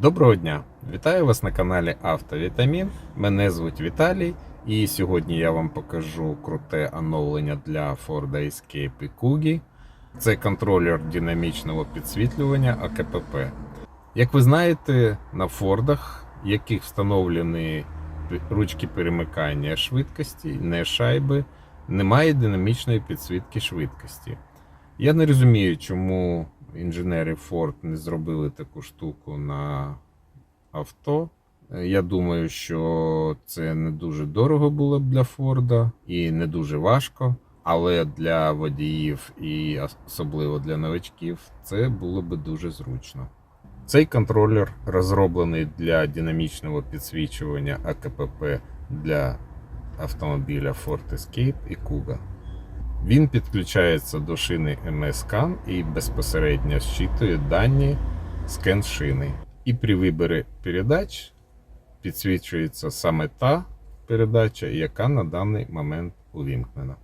Доброго дня! Вітаю вас на каналі Автовітамін. Мене звуть Віталій, і сьогодні я вам покажу круте оновлення для Ford Escape і Kugi. Це контролер динамічного підсвітлювання АКПП. Як ви знаєте, на Фордах, яких встановлені ручки перемикання швидкості, не шайби, немає динамічної підсвітки швидкості. Я не розумію, чому інженери Ford не зробили таку штуку на авто. Е, Я думаю, що це не дуже дорого було б для Форда і не дуже важко. Але для водіїв і особливо для новачків це було би дуже зручно. Цей контролер розроблений для динамічного підсвічування АКПП для автомобіля Ford Escape і Kuga. Він підключається до шини MS-Scan і безпосередньо зчитує дані скен шини. І при виборі передач підсвічується саме та передача, яка на даний момент увімкнена.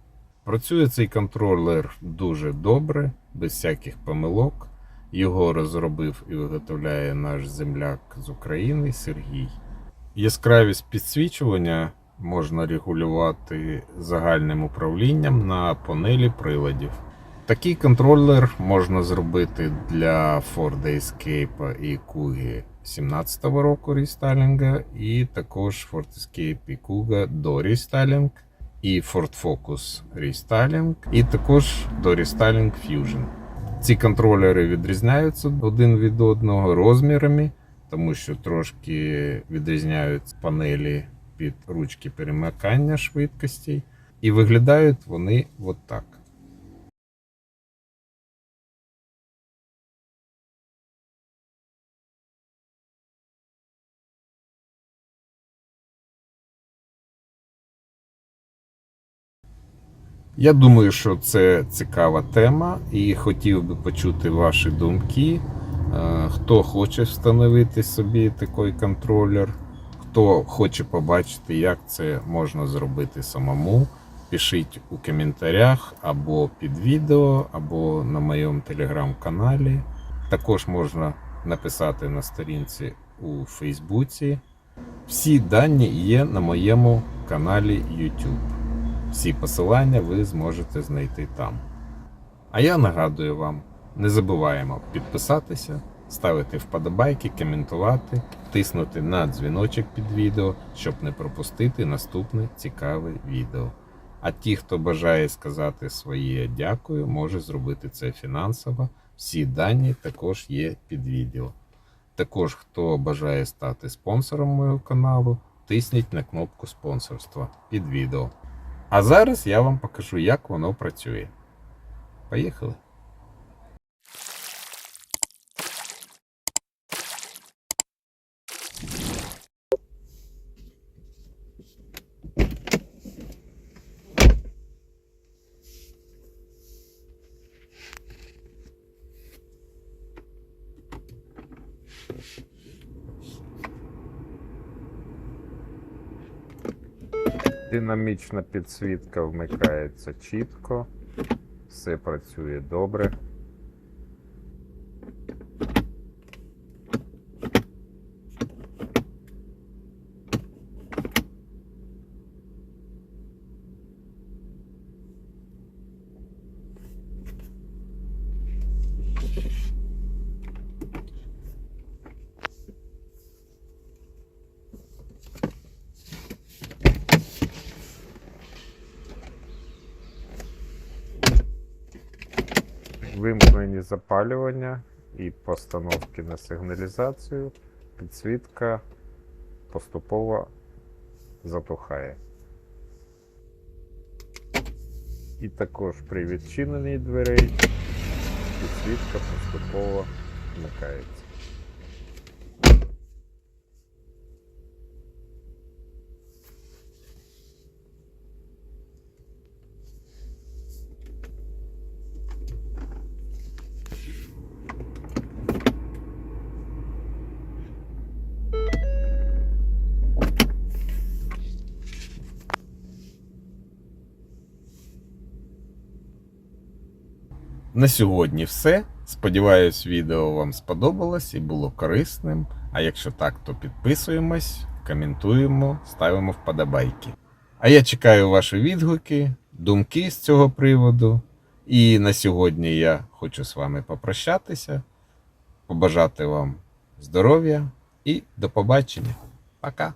Працює цей контролер дуже добре, без всяких помилок. Його розробив і виготовляє наш земляк з України Сергій. Яскравість підсвічування можна регулювати загальним управлінням на панелі приладів. Такий контролер можна зробити для Ford Escape і Kuga 17 року рестайлінга, і також Ford Escape і Kuga до рестайлінг, і Ford Focus рестайлінг, і також до рестайлінг Fusion. Ці контролери відрізняються один від одного розмірами, тому що трошки відрізняються панелі під ручки перемикання швидкостей, і виглядають вони от так. Я думаю, що це цікава тема, і хотів би почути ваші думки. Е, Хто хоче встановити собі такий контролер, хто хоче побачити, як це можна зробити самому, пишіть у коментарях або під відео, або на моєму телеграм-каналі. Також можна написати на сторінці у Фейсбуці. Всі дані є на моєму каналі YouTube. Всі посилання ви зможете знайти там. А я нагадую вам: не забуваємо підписатися, ставити вподобайки, коментувати, тиснути на дзвіночок під відео, щоб не пропустити наступне цікаве відео. А ті, хто бажає сказати своє дякую, може зробити це фінансово. Всі дані також є під відео. Також, хто бажає стати спонсором мого каналу, тисніть на кнопку спонсорства під відео. А зараз я вам покажу, як воно працює. Поїхали! Динамічна підсвітка вмикається чітко, все працює добре. Вимкнені запалювання і постановки на сигналізацію, підсвітка поступово затухає. І також при відчиненні дверей підсвітка поступово вмикається. На сьогодні все. Сподіваюсь, відео вам сподобалось і було корисним. А якщо так, то підписуємось, коментуємо, ставимо вподобайки. А я чекаю ваші відгуки, думки з цього приводу. І на сьогодні я хочу з вами попрощатися, побажати вам здоров'я і до побачення. Пока!